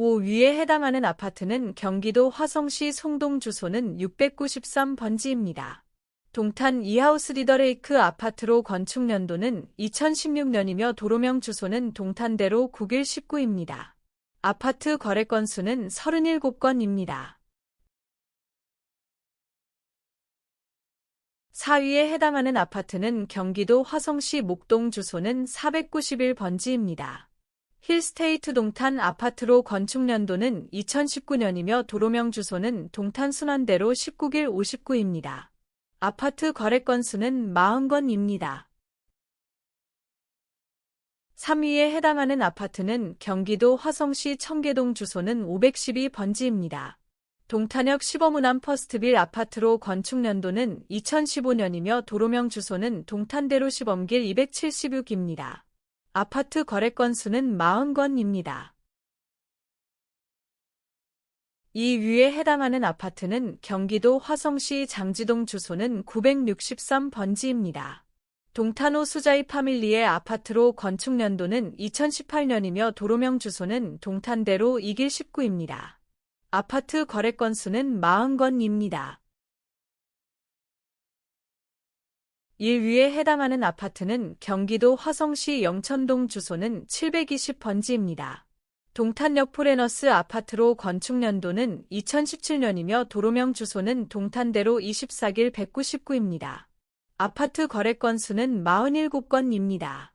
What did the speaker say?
5 위에 해당하는 아파트는 경기도 화성시 송동 주소는 693번지입니다. 동탄 이하우스 리더레이크 아파트로 건축 연도는 2016년이며 도로명 주소는 동탄대로 9길 19입니다. 아파트 거래 건수는 37건입니다. 4위에 해당하는 아파트는 경기도 화성시 목동 주소는 491번지입니다. 힐스테이트 동탄 아파트로 건축 연도는 2019년이며 도로명 주소는 동탄 순환대로 19길 59입니다. 아파트 거래 건수는 40건입니다. 3위에 해당하는 아파트는 경기도 화성시 청계동 주소는 512번지입니다. 동탄역 시범운암 퍼스트빌 아파트로 건축 연도는 2015년이며 도로명 주소는 동탄대로 시범길 276입니다. 아파트 거래 건수는 40건입니다. 이 위에 해당하는 아파트는 경기도 화성시 장지동 주소는 963번지입니다. 동탄호 수자이 파밀리의 아파트로 건축 연도는 2018년이며 도로명 주소는 동탄대로 2길 19입니다. 아파트 거래 건수는 40건입니다. 1위에 해당하는 아파트는 경기도 화성시 영천동 주소는 720번지입니다. 동탄역 포레너스 아파트로 건축 연도는 2017년이며 도로명 주소는 동탄대로 24길 199입니다. 아파트 거래 건수는 47건입니다.